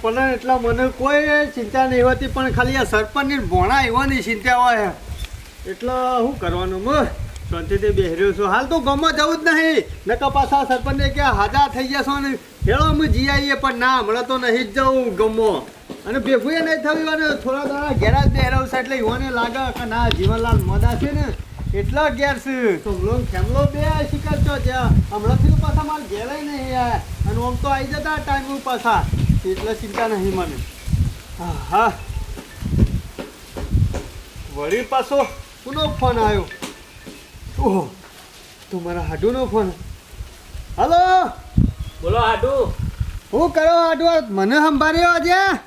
સવાર એટલા મને કોઈ ચિંતા નહીં હોતી, પણ ખાલી આ સરપંચની ભોણા એવાની ચિંતા હોય. એટલે શું કરવાનું મ શાંતિથી બેહર્યો છું. હાલ તો ગમો જવું જ નહીં. નકા પાછા સરપંચને કે હાજા થઈ છો ને, હેળો અમે જી આવીએ પણ ના, હમણાં તો નહીં જ જવું ગમો અને ભેગું એ નહીં થયું અને થોડા થોડા ઘેરા જ બેહરાવ છે એટલે યુવાને લાગે કે ના, જીવનલાલ મોદા છે ને, એટલા ઘેર છે. તો થોડો ખેમલો બે શિકાર છો જ્યાં. હમણાંથી પાછા મારે ઘેરાય નહીં યાર અને આમ તો આવી જતા ટાઈમ પાછા. એટલે ચિંતા નહીં મને. હા હા. વળી પાછો કોનો ફોન આવ્યો. ઓહો તો મારા હાડુનો ફોન. હલો? બોલો હાડુ. હું કરો હાડુ મને સંભાળ્યો આજે?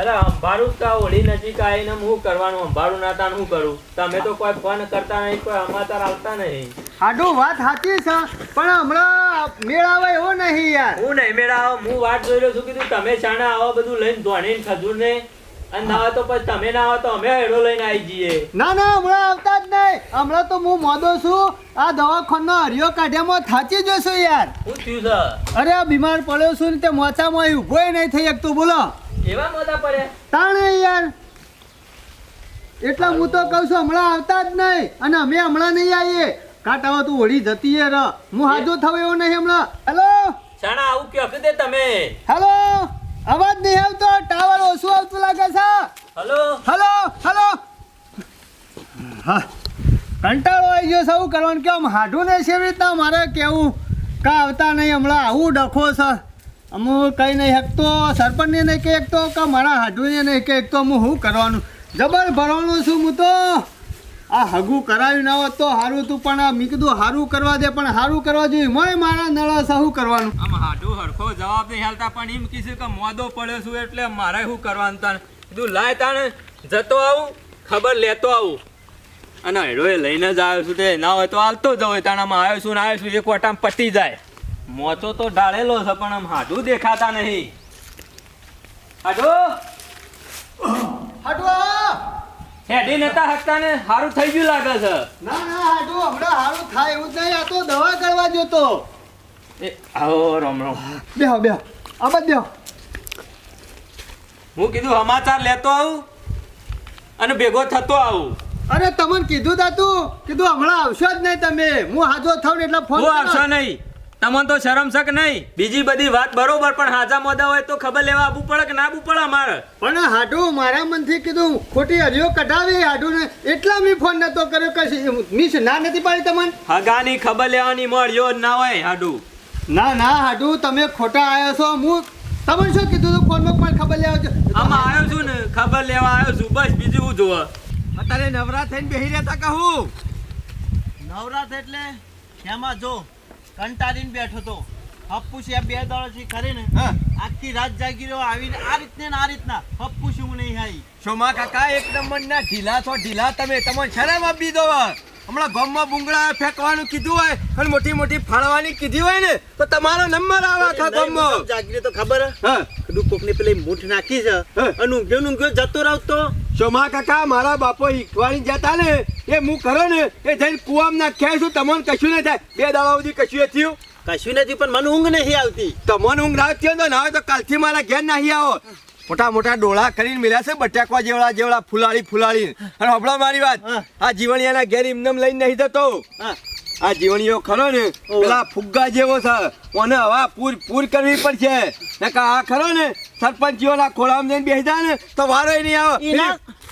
અરે અંબારું કા હોળી નજીક આવીને હું કરવાનું? અંબારું ના તાણ હું કરું? તમે તો કોઈ ફોન કરતા નહીં કોઈ સમાચાર આવતા નહીં. હાડુ વાત સાચી છે પણ હમણાં મેળ આવે એવો નહીં યાર. હું નહીં મેળા હું વાત જોઈ રહ્યો છું કીધું તમે શાણા આવો બધું લઈને ધોણીને ખજૂર ને અને ના તો પછી તમે ના આવો તો અમે હેડો લઈને આવી જઈએ. ના ના હમણાં આવતા જ નહીં. હમણાં તો હું મોદો છું. આ દવાખાનો હરિયો કાઢ્યામાં થાચી જશું યાર. શું થયું છે? અરે બીમાર પડ્યો છું ને તે મોચામાં ઊભોય નહીં થઈ શકતું બોલો. એવા મોટા પડ્યા તાણે યાર. એટલે હું તો કહું છું હમણાં આવતા જ નહીં અને અમે હમણાં નહીં આવીએ. કાંટાવા તું વળી જતી યાર હું હાજો થયો એવો નહીં હમણાં. હેલો છાણા આવું ક્યાં દે તમે. હેલો અવાજ નહીં આવતો. ટાવર ઓછું આવતું લાગે છે. હલો હલો હેલો હા. કંટાળો આવી ગયો સૌ કરવાનું. કેમ હાઢું નહીં ને છે રીતના મારે કેવું? કા આવતા નહીં હમણાં આવું ડખો છે. અમુ કંઈ નહીં શકતો સરપંચને નહીં કહી તો કે મારા હાડુને નહીં કહી શકતો હું શું કરવાનું? જબર ભરવાનું છું હું તો. આ હગું કરાવ્યું ના હોત તો સારું તું પણ આ મેં કીધું સારું કરવા દે, પણ સારું કરવા જોઈએ. મોય મારા નળા શું કરવાનું? આમ હાડું હરખો જવાબ નહીં હાલતા, પણ એમ કીધું કે મોદો પડ્યો છું, એટલે મારે શું કરવાનું તાણ? કીધું, લાય તાણે, જતો આવું, ખબર લેતો આવું. અને હેડો એ લઈને જ આવ્યો છું તે. ના હોય તો હાલતો જ હોય તાણામાં આવ્યો છું ને આવ્યો છું, એક વટામ પટી જાય. મોચો તો ઢાળેલો છે પણ આમ હાડું દેખાતા નહીં. હાડું! હાડુ! હેડી નતા હકતા ને સારું થઈ ગયું લાગે છે. ના ના હાડુ હમણાં સારું થાય એવું જ નહીં આ તો દવા કરવા જોતો એ આવો રમ બે બેહો બેહો. આબાદ બેહો. હું કીધું સમાચાર લેતો આવું અને ભેગો થતો આવું. અરે તમને કીધું તા કીધું હમણાં આવશો જ નહીં તમે. હું હાજો થાવ ને એટલે ફોન આવશો નહીં. તમને તો શરમ શક નહીં. બીજી બધી વાત બરોબર પણ હાજા મોદા હોય તો ખબર લેવા આબુ પડે કે ના આબુ પડે અમારે. પણ હાડુ મારા મનથી કીધું ખોટી હરિયો કઢાવી હાડુ ને એટલા મેં ફોન નતો કર્યો કે મિસ ના નથી પાડી તમને? હગાની ખબર લેવાની મળ્યો જ ના હોય હાડુ. ના ના હાડુ તમે ખોટા આવ્યા છો. હું તમને શું કીધું તું? ફોનમાં પણ ખબર લેવા છો આમાં આવ્યો છું ને ખબર લેવા આવ્યો છું. બસ બીજું હું જોવા. અત્યારે નવરા થઈને બેહી રહેતા હતા કહું. નવરાત એટલે એમાં જો. કંટાળીને બેઠો તો હપ્પુ છે બે દાડાથી ખરે ને આખી રાત જાગી રહ્યો આવીને આ રીતને ને આ રીતના. હપ્પુ શું નહીં આવી. શોમા કાકા એક નંબરના ઢીલા છો ઢીલા તમે. તમને શરમ આપી દો હમણાં ગમમાં બુંગળા ફેંકવાનું કીધું હોય અને મોટી મોટી ફાળવાની કીધી હોય ને તો તમારો નંબર આવે આખા ગમમાં. જાગીને તો ખબર હે? હા. ને કોકને પેલી મૂઠ નાખી છે હા. અને ઊંઘ્યો ઊંઘ્યો જતો રહો તો. શોમા કાકા મારા બાપો ઈકવાણી જતા ને એ હું કરો ને એ જઈને કુવામાં નાખ્યા છું તમને કશું નહીં થાય. બે દાડા સુધી કશું થયું? કશું નથી પણ મને ઊંઘ નહીં આવતી. તમને ઊંઘ ના આવતી તો ના તો કાલથી મારા ઘેર નહીં આવો. મોટા મોટા ડોળા કરીને મિલ્યા છે બટાકવા જેવડા જેવડા ફુલાળી ફુલાળી. અને હમણાં મારી વાત. આ જીવણિયાના ઘેર એમને લઈને નહીં જતો. આ જીવણીઓ ખરો ને પેલા ફુગ્ગા જેવો છે. ઓને હવા પૂર પૂર કરવી પડશે. નકા આ ખરો ને સરપંચીઓના ખોળામાં જઈને બેસી જાય ને તો વારો નહીં આવે.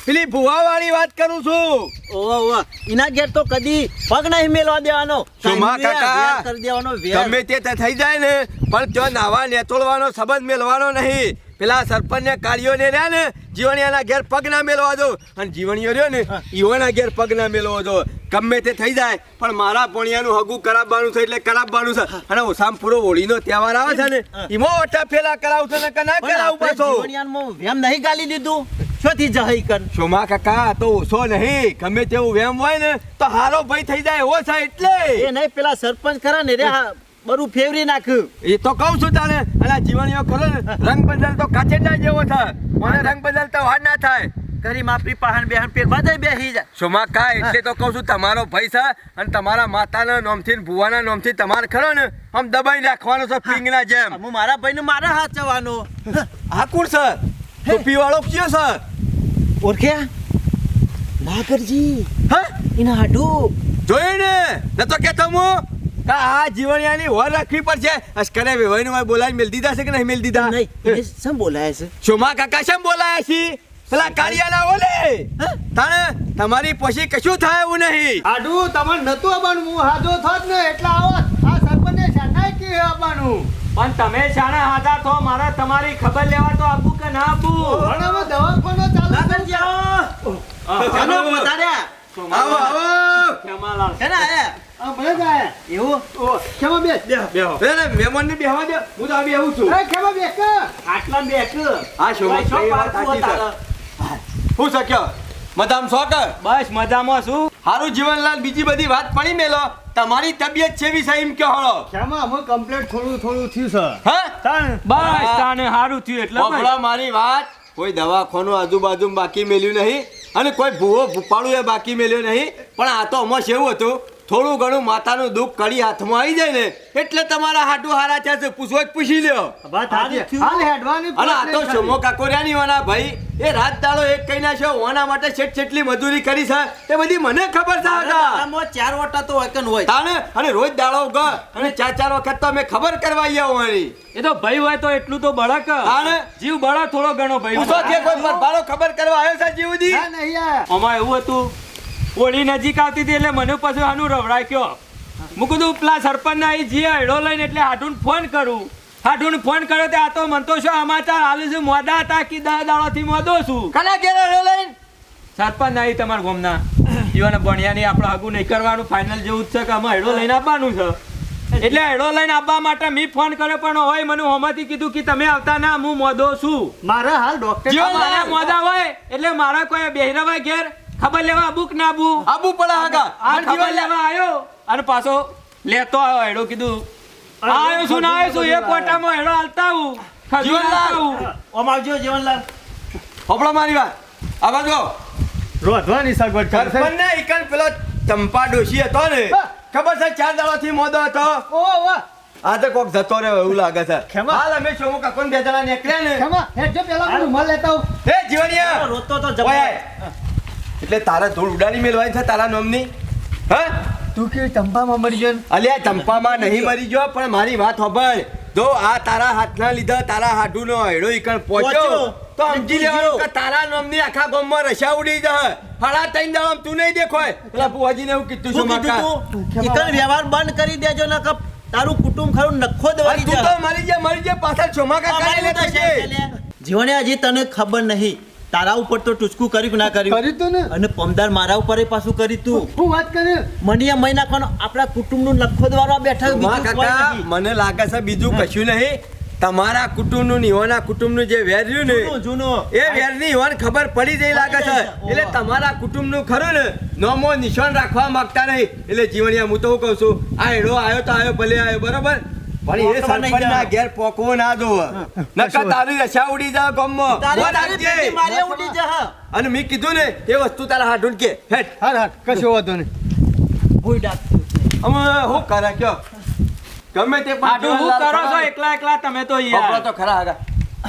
પેલી- ભુવા વાળી વાત કરું છું. ઓવા ઓવા. એના ઘેર તો કદી પગ નહીં મેલવા દેવાનો. સુમા કાકા, કરી દેવાનો ગમે તે થઈ જાય ને પણ ત્યાં નાવા નેતોળવાનો સંબંધ મેળવાનો નહીં. પેલા સરપંચને કાળીઓને રહ્યા ને જીવણિયાના ઘેર પગ ના મેળવા દો. અને જીવણીઓ રહ્યો ને ઈઓના ઘેર પગ ના મેળવો દો. ગમે તે થઈ જાય પણ મારા પોણિયાનું હગું કરાવવાનું છે એટલે કરાવવાનું છે. અને ઓસામ પૂરો હોળીનો તહેવાર આવે છે ને એમાં ઓટા ફેલા કરાવશો ને કે ના કરાવું પાછો? વેમ નહીં ગાલી દીધું. શોથી જહી કર. સોમા કાકા તો ઓછો નહીં. ગમે તેવું વેમ હોય ને તો હારો ભાઈ થઈ જાય એવો છે એટલે. એ નહીં પેલા સરપંચ ખરા ને રે બરું ફેવરી નાખ્યું એ તો કહું છું તારે અને જીવન જીવણીઓ ખરો ને રંગ બદલ તો કાચેડા જેવો છે. મને રંગ બદલ તો વાર ના થાય. કરી માપી પહાણ બેહાણ પેર બધે બેસી જાય સોમા કા એટલે તો કહું છું તમારો ભાઈ છે અને તમારા માતાના નોમથી ભુવાના નોમથી તમારે ખરો ને આમ દબાઈ રાખવાનો છે પિંગના જેમ. હું મારા ભાઈને મારા હાથ જવાનો. હા કોણ સર તો પીવાળો કયો સર ઓળખ્યા નાગરજી. હા? એના હાડુ. જોયું ને ન તો કેતો હું. કા આ જીવણિયાની વર રાખવી પડશે? અસ્કરે વેવાઈને મારે બોલાવી મેલ દીધા છે કે નહીં મેલ દીધા? નહીં સમ શેમ બોલાય છે? શોમા કાકા શેમ બોલાયા છે? પેલા કાળિયાના ઓલે? તાણે તમારી પછી કશું થાય એવું નહીં. આડું તમારે નતું આવવાનું. હું હાજો થોત ને એટલે આવો. આ સરપંચને શાનાય કે આવવાનું પણ તમે જાણે હાથા થો મારે તમારી ખબર લેવા તો આપું કે ના આપું? પણ હવે દવાખાનો ચાલુ કરી જાઓ ચાલો વધાર્યા. આવો આવો. ખેમાલાલ છે. ને આયા? આ મને જ આયા. એવું? ઓ ખેમા બેસ. બેહ બેહો. પેલા મહેમાનને બેહવા દે. હું તો આ બેહું છું. એ ખેમા બેસ. આટલા બેક. આ શોભા શો પાડતું હતા? હું શક્યો? મદામ સો કર બસ મજામાં શું હારું જીવનલાલ બીજી બધી વાત પડી મેલો? તમારી તબિયત છે છે એમ કે હળો. કેમાં અમે કમ્પ્લેટ થોડું થોડું થયું છે હા? તાણ બસ. તાને સારું થયું એટલે બસ. મારી વાત. કોઈ દવાખાનું આજુબાજુ બાકી મેલ્યું નહીં. અને કોઈ ભૂવો ભૂપાળું એ બાકી મેલ્યો નહીં. પણ આ તો અમાસ એવું હતું. થોડું ઘણું માથાનું દુઃખ કડી હાથમાં આવી જાય ને એટલે તમારા હાટુ હારા છે છે પૂછવો જ પૂછી લ્યો. અને આ તો શમો કાકોરિયાની વાના ભાઈ. એ રાત દાડો એક કઈ નાખ્યો ઓના માટે છેટ છેટલી મજૂરી કરી છે. એ બધી મને ખબર છે હતા ચાર વટા તો વકન હોય. તાને? અને રોજ દાડો ગ અને ચાર ચાર વખત તો અમે ખબર કરવા આવ્યા હોવાની એ તો ભાઈ હોય તો એટલું તો બળક. તાને? જીવ બળા થોડો ઘણો ભાઈ પૂછો કે કોઈ પર ખબર કરવા આવ્યો છે જીવજી? ના નહીં યાર આમાં એવું હતું હોળી નજીક આવતી હતી એટલે મને પછી આનું રવડાય કયો. હું કીધું પેલા સરપંચ ના જે હડો લઈને એટલે હાટુન ફોન કરું. હાટુન ફોન કર્યો તે આ તો મન તો શું સમાચાર હાલે છે મોડા હતા કે દસ દાડોથી મોદો છું. કના ઘેરે રહ્યો લઈને? સરપંચ ના તમારા ગામના. ભણ્યા ભણ્યાની આપણે આગું નહીં કરવાનું ફાઇનલ જેવું જ છે કે અમે હેડો લઈને આવવાનું છે. એટલે હેડો લઈને આવવા માટે મેં ફોન કર્યો પણ હોય મને હોમાંથી કીધું કે તમે આવતા ના હું મોદો છું. મારા હાલ ડોક્ટર મારા મોદા હોય એટલે મારા કોઈ બેહરાવા ઘેર ખબર લેવા બુક ના આબુ? આબુ પડા આગા આ ખબર લેવા આવ્યો અને પાછો લેતો આવ્યો હેડો કીધું. આવ્યો છું ના આવ્યો છું એ કોટામાં હેડો હાલતા આવું. જીવનલાલ. આવું. ઓમ આવજો જીવનલાલ. હોપળો મારી વાત. આ બાજુ રોધવાની સગવડ કરશે સરપંચને ઈકન પેલો ચંપા ડોશી હતો ને ખબર છે ચાર દાડાથી મોદો હતો? ઓ વાહ આ તો કોક જતો રહ્યો એવું લાગે છે. ખેમા. હાલ અમે શોમો કાકોને બે જણા નીકળ્યા ને? હે જો પેલા હું મળ લેતા આવું. હે જીવણિયા. રોતો તો જવાય આય. એટલે તારા ધૂળ ઉડાડી મેળવાની છે તારા નામની? હા? તું કે ચંપામાં મરી ગયો અલ્યા ચંપામાં નહીં મરી ગયો પણ મારી વાત સાંભળ. જો આ તારા હાથના લીધે તારા હાડુનો હેડો ઈકણ પહોંચ્યો. તો સમજી લેવાનું કે તારા નામની આખા ગામમાં રશા ઉડી જાય ફળા તઈને દાડમ તું નહીં દેખોય પેલા બુવાજીને એવું કીધું છું માકા ઈકણ વ્યવહાર બંધ કરી દેજો ને કપ તારું કુટુંબ ખરું નખો દવાઈ તું તો મરી જા મરી જા પાછળ ચોમાકા કાઢી લેતા છે જીવને હજી તને ખબર નહીં. તારા ઉપર તો ટુચકું કર્યું ના કર્યું? કર્યું તું ને. અને પમદાર મારા ઉપર એ પાછું કરી તું. હું વાત કરે? મને એમ મહિના નાખવાનો આપણા કુટુંબનું લખો દ્વારા બેઠા માં કાકા મને લાગે છે બીજું કશું નહીં. તમારા કુટુંબનું નિહોના કુટુંબનું જે વેર રહ્યું ને જૂનું, જૂનું. એ વેરની ઈવાને ખબર પડી જઈ લાગે છે. એટલે તમારા કુટુંબનું ખરું ને નોમો નિશાન રાખવા માંગતા નહીં. એટલે જીવણિયા હું તો કહું છું આ એડો આવ્યો તો આવ્યો ભલે આવ્યો બરોબર? પણ એ સરપંચ ના ઘેર પોકવો ના દો નકર તારી રશા ઉડી જા. પેટી મારે ઉડી જા. અને મેં કીધું ને એ વસ્તુ તારા હાડું કે. હેટ હા હા કશો વાંધો નહીં. ભૂઈ ડાક અમે હું કરે કયો? ગમે તે પણ હું કરો છો? એકલા એકલા તમે તો યાર. તો ખરા આગા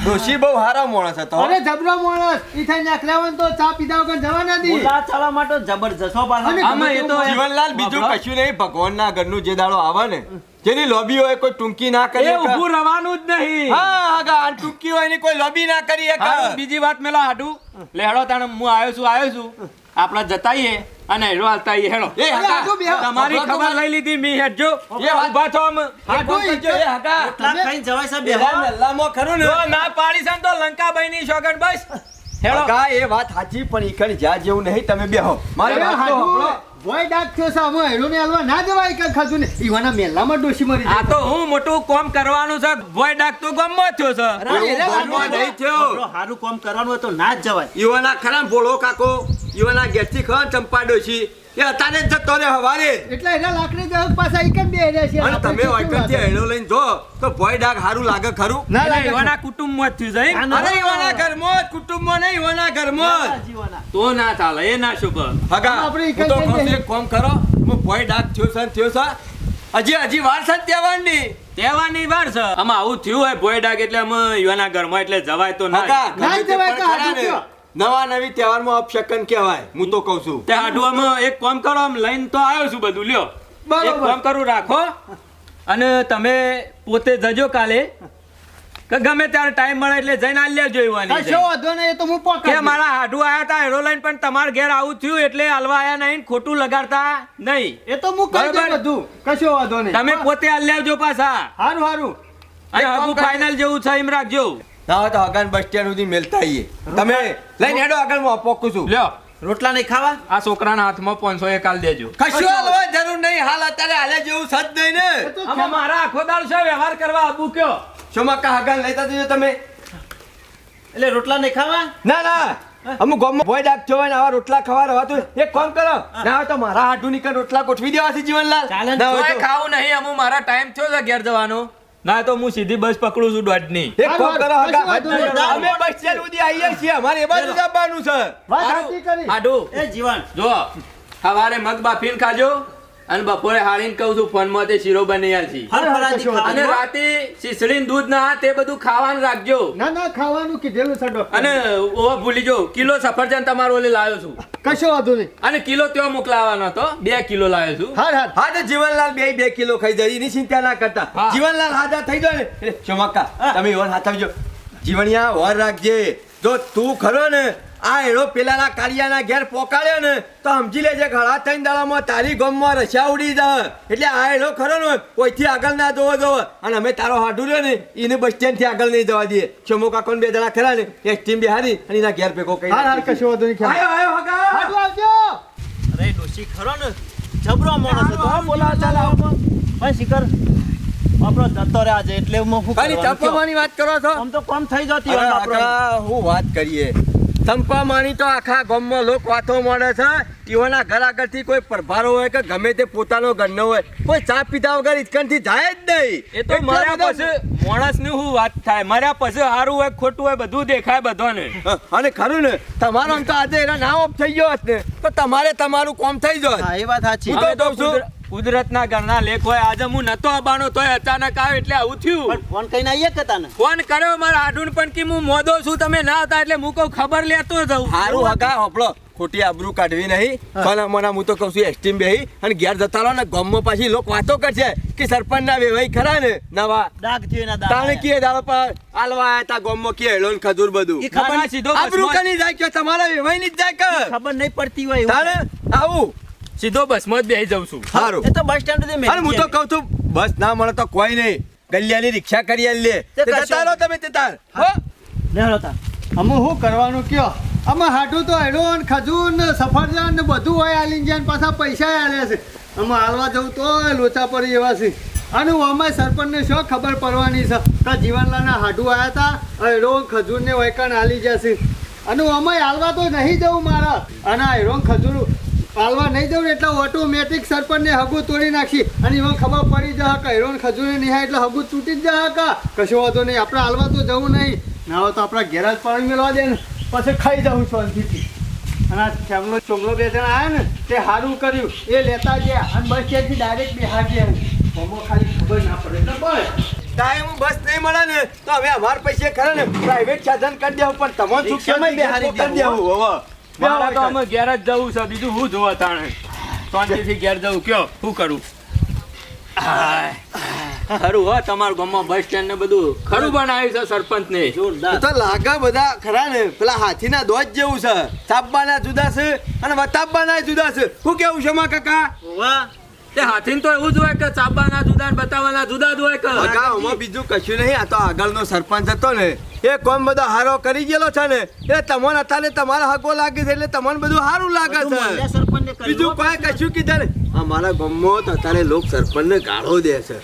ડોશી બહુ હારા માણસ હતો. અરે જબરો માણસ. ઈ નખલાવન તો ચા પીધા વગર જવા ના દી બોલા ચાલા માટે જબરજસ્તો. અને આમાં એ તો જીવનલાલ બીજું. કશું નહીં. ભગવાનના ઘરનું જે દાડો આવે ને જેની લોબી હોય કોઈ ટૂંકી ના કરી એ ઊભું રહેવાનું જ નહીં હા હા આ ટૂંકી હોય એની કોઈ લોબી ના કરી. બીજી વાત મેલા હાડું લેહડો તાણે હું આવ્યો છું આવ્યો છું આપણે જતાઈએ અને હેડો હાલતા આઈએ હેડો એ હાડું. તમારી ખબર લઈ લીધી મી હેડજો એ ઊભા છો આમ. કામ કરજો, એ હગા. એટલા કઈ જવાય સાહેબ બેહો. પેલા ખરું ને ના પાડી ને તો લંકાબાઈની શોગન બસ હેડો કા એ વાત સાચી પણ ઈકણ જ્યાં જેવું નહીં તમે બેહો મારી વાત તો હાડું. ભોય ડાક થયો છે અમે હેડો ને હાલવા ના જવાય કઈ ખાધું ને. ઈવાના મેલામાં ડોશી મરી આ જાય. તો હું મોટું કોમ કરવાનું છે ભોય ડાક તો ગમો થયો છે. ગામમાં હારું નહીં થયો. હારું કામ કરવાનું હોય તો ના જ જવાય. ઈવાના ખરા ભોળો કાકો. ઈવાના ઘેરથી ખબર ચંપા છે. એ અતારે જ જતો રે હવારે. એટલે એના લાકડી જગ પાસે જ બે રહ્યા છે? અને તમે શું થી હેડો લઈને જો તો ભોય ડાક હારું લાગે ખરું? ના લાગે એવાના કુટુંબમાં થયું એમ? અરે ઈવાના ઘરમાં કુટુંબમાં નહીં ઈવાના ઘરમાં તો ના ચાલે એ ના શુભ. હગા આપણે તો એક કામ કરો હું ભોય ડાક થયો છે થયો છે. હજી હજી વાર છે તહેવારની? તહેવારની વાર છે. આમાં આવું થયું હોય ભોય ડાક એટલે અમે યુવાના ઘરમાં એટલે જવાય તો ના. જવાય નવા નવી તહેવારમાં અપશકન કહેવાય. હું તો કહું છું. તે હાડું અમે એક કામ કરો આમ લઈને તો આવ્યો છું બધું લ્યો. એક કામ કરું રાખો. અને તમે પોતે જજો કાલે. કે ગમે ત્યારે ટાઈમ મળે એટલે જઈને આ લેજો એવાની કશો વાંધો નહીં એ તો હું કે મારા હાડુ આયા તા હેરો લઈને પણ તમારા ઘેર આવું થયું એટલે હલવા આયા નહીં ખોટું લગાડતા નહીં. એ તો હું કરી દઉં બધું. કશો વાંધો નહીં. તમે પોતે આલ્યાવજો પાછા. હારું હારું. અને હગું ફાઇનલ જેવું છે એમ રાખજો. ના હોય તો હગાન બસ સ્ટેન્ડ સુધી મેલતા આવીએ તમે લઈને હેડો આગળ હું પોકું છું. લ્યો. રોટલા નહીં ખાવા? આ છોકરાના હાથમાં પાંચસો એક આલ દેજો. કશું હાલવા જરૂર નહીં. હાલ અત્યારે હાલે જેવું સજ નહીં ને. આમાં મારા આખો દાળ છે વ્યવહાર કરવા આબુ કયો? શોમાકા હગાન લેતા દેજો તમે. એટલે રોટલા નહીં ખાવા? ના ના. અમુક ગામમાં ભોય ડાક જોવાય ને આવા રોટલા ખવા રહેવા તો એક કામ કરો. ના હોય તો મારા હાડું નીકળ રોટલા ગોઠવી દેવાથી જીવનલાલ. ના હોય ખાવું નહીં. અમુ મારા ટાઈમ થયો છે ઘેર જવાનો. ના તો હું સીધી બસ પકડું છું દોઢની. એક ફોન કરો હગા અમે બસ સ્ટેન્ડ સુધી આવીએ છીએ. અમારે એ બાજુ જવાનું છે. વાત સાચી કરી. હાડું એ જીવન. જો સવારે મગ ફીલ ખાજો. અને બપોરે હાળીને કહું છું ફોનમાં તે શીરો બની છે. અને રાતે શીસડીને દૂધ ના તે બધું ખાવાનું રાખજો. ના ના ખાવાનું કીધેલું છે અને ઓવા ભૂલી જો કિલો સફરજન તમારો ઓલે લાવ્યો છું. કશો વાંધો નહીં. અને કિલો ત્યાં મોકલાવાનો હતો બે કિલો લાવ્યો છું. હા હા હા તો જીવનલાલ બે બે કિલો ખાઈ જાય એની ચિંતા ના કરતા. જીવનલાલ હાજર થઈ જાય ને શોમાકા તમે ઓર હાથ આવજો. જીવણિયા ઓર રાખજે. જો તું ખરો ને આ એડો પેલાના કાળિયાના ઘેર પોકાડ્યો ને તો સમજી લેજે ઘણા થઈને દાડામાં તારી ગમમાં રસ્યા ઉડી જાય. એટલે આ એડો ખરો ને કોઈથી આગળ ના જોવો જોવો. અને અમે તારો હાડું રહ્યો ને એને બસ સ્ટેન્ડથી આગળ નહીં જવા દઈએ. શોમો કાકોને બે જણા ખરા ને એક ટીમ બિહારી અને એના ઘેર ભેગો કઈ હાર હાર કશો વાંધો નહીં ખ્યાલ. આયો આયો હગા. આવજો. અરે ડોશી ખરો ને જબરો માણસ હતો. હો, બોલાવા ચાલે આવો. ભાઈ શિખર આપણો જતો રહે આજે એટલે હું ખાલી કરવાનું? વાત કરો છો? આમ તો કોમ થઈ જતી હું વાત કરીએ? ચંપામાની તો આખા ગામમાં લોક વાતો મળે છે. તેઓના ઘર આગળથી કોઈ પ્રભારો હોય કે ગમે તે પોતાનો ઘરનો હોય કોઈ ચા પીધા વગર ઇચકણથી જાય જ નહીં. એ તો મારા મર્યા પછી માણસની શું વાત થાય? મારા પછી સારું હોય ખોટું હોય બધું દેખાય બધાને. અને ખરું ને તમારો તો આજે એના ના ઓફ થઈ ગયો ને તો તમારે તમારું કોમ થઈ જાય હા એ વાત સાચી. હું તો તો કહું છું. કુદર- કુદરતના ઘરના લેખ હોય આજે હું નતો આબાનો તોય અચાનક આવ્યો એટલે આવું થયું. પણ ફોન કઈને આવીએ કે તને? ફોન કર્યો મારા હાડુન પણ કે હું મોદો છું તમે ના હતા એટલે હું કહું ખબર લેતો જઉં સારું હગા હોપળો ખોટી આબરૂ કાઢવી નહીં. પણ મને હું તો કહું છું એસટીમ બેહી અને ઘેર જતા રહો ને ગામમાં પાછી લોકો વાતો કરશે કે સરપંચ ના વેવાઈ ખરા ને? નવા. ડાક થયો એના તાણે કીએ દાડો પર આલવા આયા તા ગામમાં કીએ હેલો ને ખજૂર બધું. ઈ ખબર ના, ના, સીધો આબરૂ કની જાય કે તમારા વેવાઈ ની જ જાય કે ખબર નહીં પડતી હોય તાણે આવું. સીધો બસમાં જ બેસી જાઉં છું. સારું એ તો બસ સ્ટેન્ડ સુધી અને હું તો કહું છું બસ ના મળે તો કોઈ નહીં. ગલિયાની રિક્ષા કરી આલી લે. તે તે કશો જતા રહો તમે તે તાર. હો. તાર. અમે શું કરવાનું કયો? અમે હાટું તો હેડો ને ખજૂર ને સફરજન ને બધું હોય આલીને જાય ને પાછા પૈસા આલ્યા છે. અમે હાલવા જવું તો લોચા પડી એવા છે. અને અમે સરપંચને શું ખબર પડવાની છે? કે જીવનલાલના હાડું આવ્યા હતા હેડો ખજૂર ને વૈકણ હાલી જશે અને અમે હાલવા તો નહીં જવું મારા. અને હેડો ખજૂર હાલવા નહીં જવું એટલે ઓટોમેટિક સરપંચને હગું તોડી નાખી. અને એમાં ખબર પડી જાય કે હેરોન ખજૂરી નિહાય એટલે હગું તૂટી જ જાય કા કશો વાંધો નહીં આપણે હાલવા તો જવું નહીં. ના હોય તો આપણા ગેરાજ પાણી મેળવા દે ને. પછી ખાઈ જાઉં શાંતિથી. અને આ ચામલો ચોમલો બે જણા આવ્યા ને તે સારું કર્યું. એ લેતા ગયા અને બસ ત્યાંથી ડાયરેક્ટ બિહાર ગયા મમ્મો ખાલી ખબર ના પડે એટલે બસ. ટાઈમ બસ નહીં મળે ને તો હવે અમાર પૈસે ખરા ને પ્રાઇવેટ સાધન કરી દેવું પણ તમને શું કેમ બેહારી કરી દેવું હવે મારા તો અમે ઘેર જ જવું છે બીજું હું જોવા તાણે? શાંતિથી ઘેર જવું કયો? શું કરું? ખરું હો તમારું ગામમાં બસ સ્ટેન્ડ ને બધું. ખરું બનાવ્યું છે સરપંચ ને જોરદાર તો લાગે બધા ખરા ને. પેલા હાથીના દોજ જેવું છે. ચાપવાના જુદા છે અને વતાપબાના જુદા છે. શું કેવું છે માં કાકા? વાહ તે હાથી તો એવું જ હોય કે ચાપવાના જુદા ને બતાવવાના જુદા જ હોય કે? કાકા બીજું કશું નહીં આ તો આગળનો સરપંચ હતો ને. એ કોમ બધો હારો કરી ગયેલો છે ને. એ તમને અત્યારે તમારા હકો લાગે છે એટલે તમને બધું સારું લાગે છે. બીજું કોઈ કશું કીધું ને અમારા ગામમાં તો અત્યારે લોક સરપંચને ગાળો દે છે.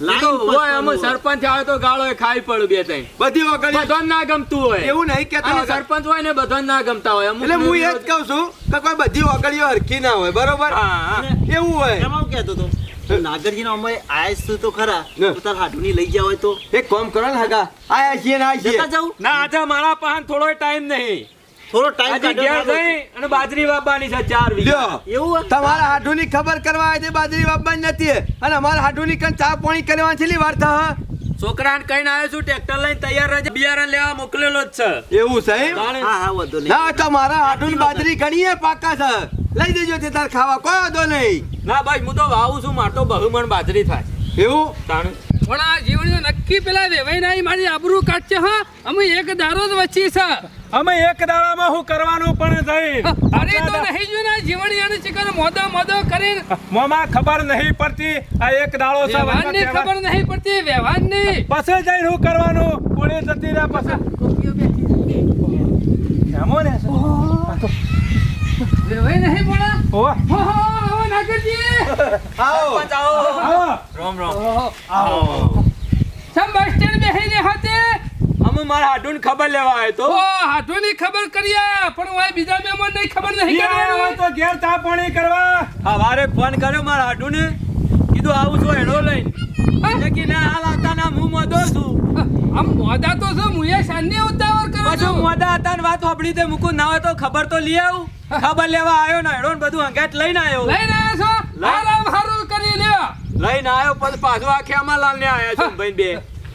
સરપંચ આવે તો ગાળો એ ખાઈ પડું બે ત્રણ. બધી બધાને ના ગમતું હોય. એવું નહીં કેતો સરપંચ હોય ને બધા ના ગમતા હોય. એટલે હું એ જ કહું છું કે કોઈ બધી વગડીઓ હરખી ના હોય બરોબર? એવું હોય. એમાં હું કહેતો હતો નાગરજી નો અમે આયસ છું તો ખરા તાર તો ની લઈ ગયા હોય તો? એક કામ કરો ને હગા. આયા છીએ આયા ના આજે મારા પાસે થોડો ટાઈમ નહીં. થોડો ટાઈમ આજે નહીં અને બાજરી વાવવાની છે ચાર વીઘા. એવું? તમારા હાડુની ખબર કરવા આવે છે બાજરી વાપવાની નથી. અને અમારા હાડુની કન ચા પાણી કરવાની છેલ્લી વાર થા છોકરાને કહીને આવ્યો છું ટ્રેક્ટર લઈને તૈયાર રહેજે. બિયારણ લેવા મોકલેલો જ છે. એવું છે એમ? હા હા વધુ નહીં. ના તો મારા હાડુની બાજરી ઘણી પાકા છે. લઈ દેજો તે તાર ખાવા. કોઈ વાંધો નહીં. ના ભાઈ હું તો વાવું છું. માર તો બહુમણ બાજરી થાય. એવું? તાણે. પણ આ જીવણીઓ નક્કી પેલા વેવાઈ નહીં મારી આબરૂ કાઢશે હા? અમે એક દારો જ વચ્ચી છે. અમે એક દાડામાં હું કરવાનું પણ થઈ અરે તો નહીં જોયું ને જીવણીયાને ચિકન મોદો મોદો કરીને? મોમાં ખબર નહીં પડતી આ એક દાડો છે વ્યવહારની ખબર નહીં પડતી વ્યવહારની પછી જઈને શું કરવાનું? કોળી જતી રહ્યા પછી? એમો ને વેવાઈ નહીં બોલા? ઓવા. હો હો આવો. નાગરજી આવો. આવો. રામ રામ. આવો. સમ બેહીને અમે મારા હાડુન ખબર લેવા આવ્યો તો. ઓ હાથોની ખબર કરીયા પણ વાય બીજા મહેમાન નહીં ખબર નહીં કરવાની. તો ઘેર ચા પાણી કરવા. હવારે ફોન કર્યો મારા હાડુને. કીધું આવું છું એનો લઈને. કે ના હાલ આવતા ના હું મોદો છું. આમ મોદા તો છે મુએ સાંજે ઉતાવળ કરો હતા ને વાત વાપરી તે મૂકું ના હોય તો ખબર તો લઈ આવું. ખબર લેવા આવ્યો ને હેડો ને બધું અંગાત લઈને આવ્યો. લઈને આવ્યો છો? લાલ આરામ હારું કરી લ્યો. લઈને આવ્યો પછી પાછું આ ખેમાલાલ ને આવ્યા છો ભાઈ બે.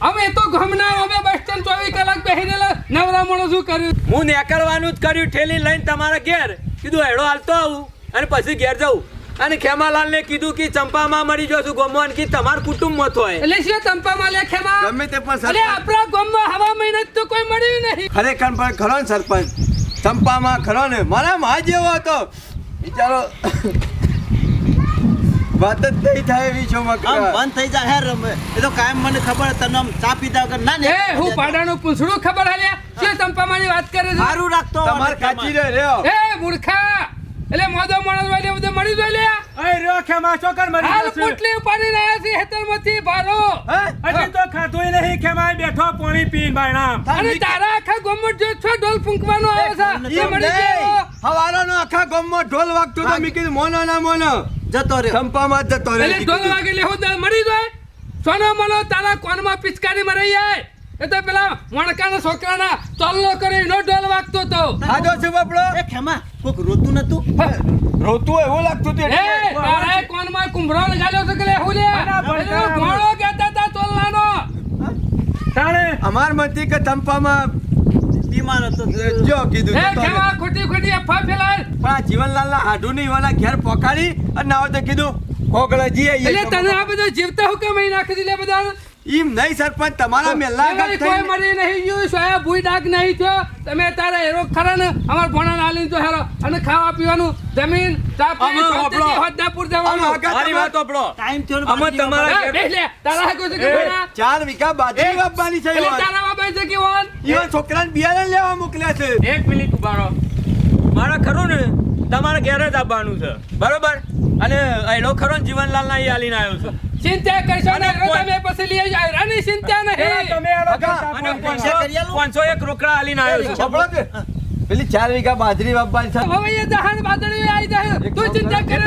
અમે તો ગમના અમે બસ સ્ટેન્ડ ચોવીસ કલાક બેહીને નવરા મોણો શું કર્યું? હું નીકળવાનું જ કર્યું ઠેલી લઈને તમારા ઘેર. કીધું હેડો હાલતો આવું. અને પછી ઘેર જવું. અને ખેમાલાલ ને કીધું કે ચંપામાં મળી છું ગોમવાન કે તમાર કુટુંબમાં હોય. એટલે શું ચંપામાં લે ખેમા? ગમે તે પણ અરે આપણા ગામમાં હવા મહિને તો કોઈ મળ્યું નહીં. ખરેખર પણ ખરો સરપંચ. ચંપામાં ખરો ને મારા મા જેવો હતો. બિચારો વાત જ નહીં થાય એવી છો મકરા બંધ થઈ જાય હેર રમે. એ તો કાયમ મને ખબર તને આમ ચા પીધા વગર. ના એ હું પાડાનું પૂછડું ખબર હાલ્યા શું તંપામાની વાત કરે છે? સારું રાખતો તમાર કાચી રે રહ્યો એ મૂર્ખા! એટલે મોદો માણસ વાલે બધું મળી જોઈ લે અહીં રો ખેમા ચોકર મરી હાલ. પોટલી છે હેતરમાંથી ભારો હજી તો ખાધુંય નહીં ખેમાય બેઠો પાણી પીને બાયણામ. અરે તારા આખા ગામમાં જો છો ઢોલ ફૂંકવાનો આવે છે એ મળી ગયો. હવારોનો આખા ગામમાં ઢોલ વાગતો તો મેં કીધું મોનો ના મોનો. જતો જતો એટલે ઢોલ વાગે લેહો તો મળી જાય. સોનો મનો તારા કોનમાં પિચકારી મરાઈ જાય? એ તો પેલા વણકાના છોકરાના ચોલ્લો કરી નો ઢોલ વાગતો તો. આજો છે બાપડો. એ ખેમા કોક રોતું નતું? રોતું એવું લાગતું હતું એ. તારા કોનમાં કુંભરો લગાડ્યો છે કે લે હું લે? ગોળો કહેતા હતા તોલનાનો તાણે અમાર મતી કે તંપામાં બીમાર હતો જો કીધું એ ખેમા ખોટી ખોટી અફવા ફેલાય. પણ આ જીવનલાલના હાડુ ની વાલા ઘેર પોકાડી અને ના તો કીધું કોકળે જીએ એટલે તને આ બધું જીવતા હું કે અહીં નાખી દીધે બધા? ઈમ નહીં સરપંચ તમારા મેલા એમાંય કોઈ મરી નહીં ગયું સોયા ભૂઈ ડાક નહીં થયો. તમે તારા હેરો ખરા ને અમાર ભણા આલીને તો હેરો. અને ખાવા પીવાનું જમીન ચા પાણી આપણો- હોદ્દાપુર જવાનું. મારી વાત આપણો ટાઈમ થયો અમે તમારા એ, તારા હાકુ છે કે ચાર વીઘા બાજરી વાપવાની છે એટલે તારા બાપા છે કે વોન? યો છોકરાને બિયારણ લેવા મોકલ્યા છે. એક મિનિટ ઉભારો મારે ખરું ને તમારે ઘેર જ આવવાનું છે. બરોબર? અને એનો ખરો ને જીવનલાલ ના આલીને આવ્યો છું. ચિંતા કરશો ને તમે પછી લઈ જાઓ રાની ચિંતા નહીં. તમે પાંચસો એક રોકડા આલીને આવ્યો છું. કે? પેલી ચાર વીઘા બાજરી વાપવાની છે. હવે એ જહાન વાદળી આવી જાય. તું ચિંતા કરે.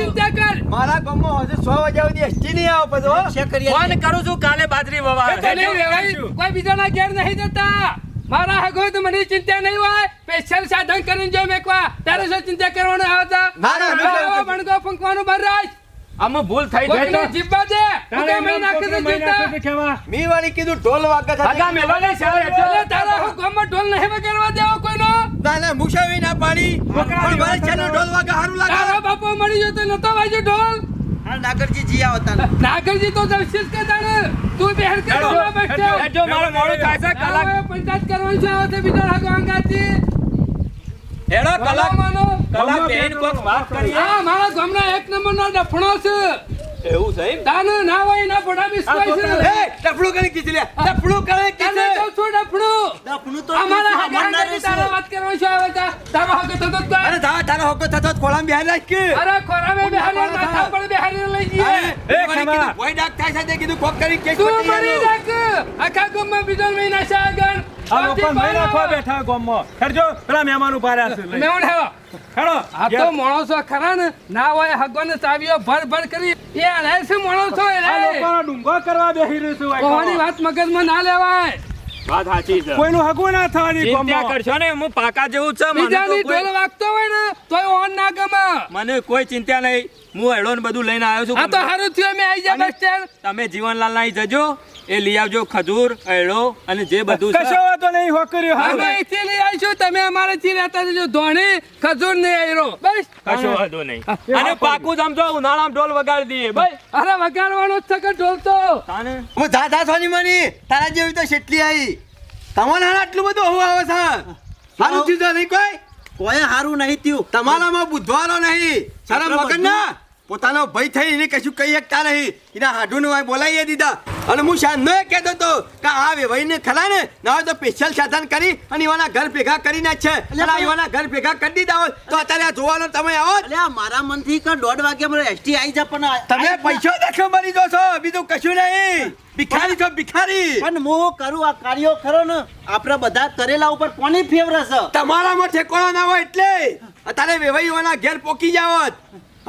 ચિંતા કર. મારા ગામમાં હજુ સો વાગ્યા સુધી એસટી નહીં આવે પછી હો. પૈસા ફોન કરું છું કાલે બાજરી વવા કોઈ બીજાના ઘેર નહીં જતા. મારા હગો તો મને ચિંતા નહીં હોય. સ્પેશિયલ સાધન કરીને જો મેકવા. તારે શું ચિંતા કરવાનું? આવતા ના, ના. બણગો ફૂંકવાનું બંધ રાખ આમાં ભૂલ થઈ જાય તો. જીબા દે. કેમ એમ નાખી દે છે મી વાળી કીધું ઢોલ વાગે છે. હગા મેલો ને ચાલે એટલે તારા હું ગામમાં ઢોલ નહીં વગાડવા દેવો કોઈનો? ના ના મુસાવી ના પાડી. પણ મારે છે ઢોલ વાગે તારો લાગે. બાપો મળી ગયો તો નતો વાગ્યો ઢોલ? હા નાગરજી જી આવતા નાગરજી તો જવશીસ કે તારે? તું બેહર કે ઢોલ બેઠો? હેડો, મારે મોડું થાય છે કલાક પંચાયત કરવાની છે આવતે બીજા હગો અંગાથી હેડો કલાક માનો કલાક બેન કોક વાત કરી આ મારા ગામના એક નંબરનો ડફણો છે. એવું છે એમ? તાને ના હોય ના પડા બિસ્કોઈ છે. એ ડફણો કરી કીધી લે ડફણો કરે તને કીધે કહું છું ડફણો? દફનું તો અમારા હગાના રે તારે વાત કરવા છે આવે તા તારો હક થતો તો અરે ધાવા તારો હોકો થતો જ ખોળામાં બેહારી રાખ. કે. અરે ખોરામે બેહાડી માથા પર બેહાર લઈ જઈએ એ. કીધું, કોઈ ડાક થાય છે. કીધું કોક કરી કેસ તું મરી. જાક આખા ગામમાં બીજો મહિના છે આગળ. આ લોકો નહીં રાખવા બેઠા ગામમાં. હેડજો પેલા મહેમાન ઊભા રહ્યા છે. મેવણ હેવો હેડો. આ તો માણસો ખરા ને. ના હોય હગવાને ચાવીઓ ભર ભર કરી. એ અડાય છે માણસો એ. લોકોનો ડુંગો કરવા બેહી રહ્યું છું કોવાની વાત મગજમાં ના લેવાય. વાત સાચી છે. કોઈનું હગું ના થવાની ચિંતા ગામમાં. કરશો ને હું પાકા જેવું છે મને બીજાની ઢોલ વાગતો હોય ને તોય ઓન ના ગમે. મને કોઈ ચિંતા નહીં. હું એડો ને બધું લઈને આવ્યો છું. આ તો સારું થયું અમે આવી જાય બસ સ્ટેન્ડ તમે જીવનલાલ ના જજો એ લઈ આવજો ખજૂર એડો અને જે બધું છે. કશો વાંધો નહીં હોકર્યો હાલ અમે અહીંથી લઈ આવીશું તમે અમારેથી રહેતા જજો ધોણી ખજૂર ને આયરો બસ. કશો વાંધો નહીં. અને પાકું સમજો જો ઉનાળામાં ઢોલ વગાડી દઈએ ભાઈ અરે વગાડવાનો જ છે કે ઢોલ તો? તાને? હું ધા ધા સોની મની. તારા જેવી તો શેટલી આવી તમારા આટલું બધું હું આવે છે સારું થયું નહીં કોઈ? કોઈ હારું નહીં થયું. તમારામાં બુધવારો નહીં. સારા મગન ના પોતાનો ભય થઈ એને કશું કહી શકતા નહીં. એના હાડુનું વાય બોલાવીએ દીધા. અને હું શાંત કહેતો હતો કે આ વેવાઈને ખરા ને ના હોય તો સ્પેશિયલ સાધન કરી અને એવાના ઘર ભેગા કરીને જ છે અને એવાના ઘર ભેગા કરી દીધા હોય તો અત્યારે આ જોવાનો તમે આવો. એટલે મારા મનથી કે દોઢ વાગે મને એસટી આવી જા પણ તમે પૈસો દેખો મરી જો છો. બીજું કશું નહીં. ભિખારી છો ભિખારી. પણ હું કરું આ કાર્યો ખરો ને આપણે બધા કરેલા ઉપર કોની ફેવર છે તમારામાં ઠેકોળો ના હોય એટલે. અત્યારે વેવાઈઓના ઘેર પોકી જાવત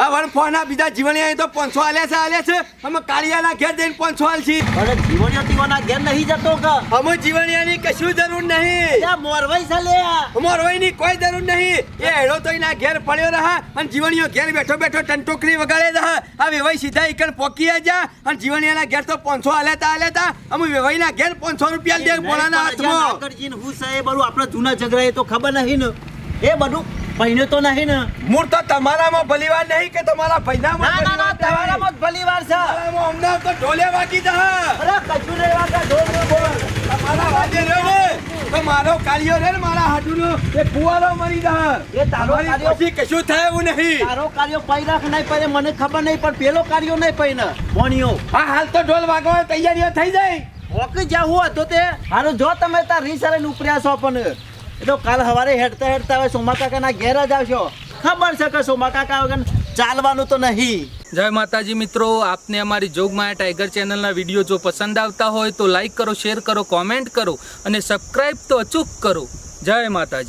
આ વનફોના બીજા જીવણીયા તો પાંચસો આલ્યા છે આલ્યા છે. અમે કાળિયાના ઘેર જઈને પાંચસો આલશી. અરે જીવણીઓ તીવાના ઘેર નહીં જતો કે? અમે જીવણિયાની કશું જરૂર નહીં. આ મોરવાઈ છે લે મોરવાઈની કોઈ જરૂર નહીં. એ હેડો તો એના ઘેર પડ્યો રહા અને જીવણીઓ ઘેર બેઠો બેઠો ટંટોકરી વગાડે રહા. આ વેવાઈ સીધા ઈકણ પોકી જા અને જીવણીયાના ઘેર તો પાંચસો આલ્યા તા આલ્યા તા. અમે વેવાઈના ઘેર પાંચસો રૂપિયા દે બોલાના હાથમાં. હું સાહેબ આપણે જૂના ઝઘડા એ તો ખબર નહીં ને. એ બધું પહેર્યો તો નહીં ને. મૂળ તો તમારામાં ભલીવાર નહીં કે તમારા ભાઈનામાં ના ના ભલીવાર તમારામાં જ ભલી છે. અમને તો ઢોલે વાગી જા અરે કશું રે વાગા ઢોલ ને બોલ. તમારા વાજે રે તો મારો કાર્યો રે ને મારા હાડુનો. એ ફુવારો મરી જા એ તારો કાર્યો પછી કશું થાય એવું નહીં. તારો કાર્યો પૈ રાખ નહીં પડે મને ખબર નહીં પણ પેલો કાર્યો નહીં પૈ ને ભણ્યો આ હાલ તો ઢોલ વાગવાની તૈયારીઓ થઈ જાય. ઓકે જાવ હું હતો તે. હારું જો તમે તાર રીસારે ઉપર્યા છો પણ. એ તો કાલ સવારે હેડતા હેડતા હવે સોમા કાકાના ઘેર જ આવશો. ખબર છે કે સોમા કાકા વગર ચાલવાનું તો નહીં. જય માતાજી મિત્રો, આપને અમારી જોગમાયા ટાઈગર ચેનલના વીડિયો જો પસંદ આવતા હોય તો લાઈક કરો, શેર કરો, કોમેન્ટ કરો અને સબસ્ક્રાઈબ તો અચૂક કરો. જય માતાજી.